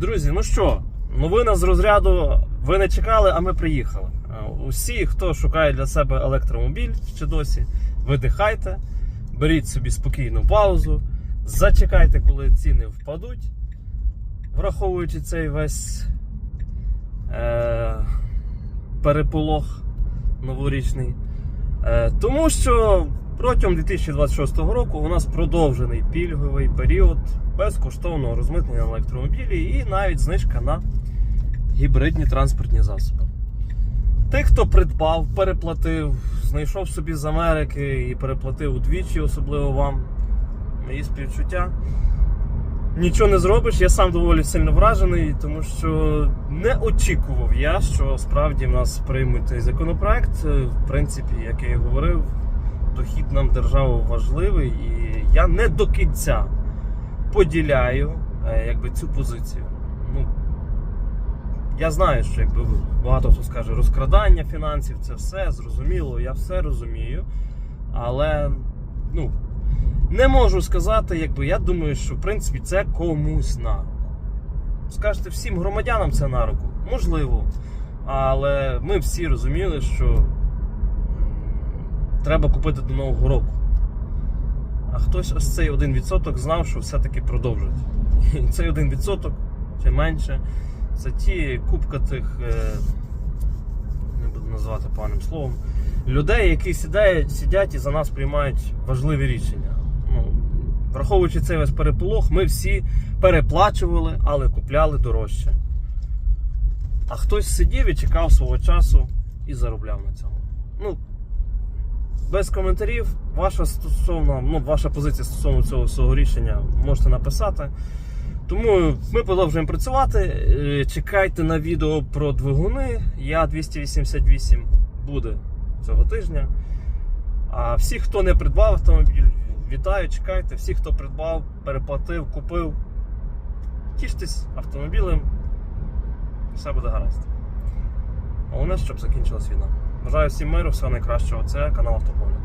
Друзі, ну що, новина з розряду ви не чекали, а ми приїхали. Е, Усі, хто шукає для себе електромобіль чи досі, видихайте, беріть собі спокійну паузу, зачекайте, коли ціни впадуть, враховуючи цей весь е, переполох новорічний. Е, тому що протягом 2026 року у нас продовжений пільговий період безкоштовного розмитнення електромобілі і навіть знижка на гібридні транспортні засоби. Тих, хто придбав, переплатив, знайшов собі з Америки і переплатив удвічі, особливо вам, мої співчуття. Нічого не зробиш, я сам доволі сильно вражений, тому що не очікував я, що справді в нас приймуть цей законопроект. В принципі, як я і говорив, дохід нам держави важливий, і я не до кінця поділяю е, якби, цю позицію. Ну, я знаю, що якби багато хто скаже розкрадання фінансів, це все зрозуміло, я все розумію. Але ну, не можу сказати, якби я думаю, що в принципі це комусь на руку. Скажете, всім громадянам це на руку? Можливо. Але ми всі розуміли, що треба купити до Нового року. А хтось ось цей 1% знав, що все-таки продовжить. І цей 1% чи менше. Це ті купка тих, е, не буду називати поганим словом, людей, які сідають, сидять і за нас приймають важливі рішення. Ну, враховуючи цей весь переполох, ми всі переплачували, але купляли дорожче. А хтось сидів і чекав свого часу і заробляв на цьому. Ну, без коментарів, ваша стосовно, ну, ваша позиція стосовно цього всього рішення можете написати. Тому ми продовжуємо працювати. Е, Чекайте на відео про двигуни. Я 288 буде цього тижня. А всі, хто не придбав автомобіль, вітаю, чекайте. Всі, хто придбав, переплатив, купив. Тіштесь автомобілем. Все буде гаразд. Головне, щоб закінчилась війна. Бажаю всім миру, всього найкращого. Це канал Автополіт.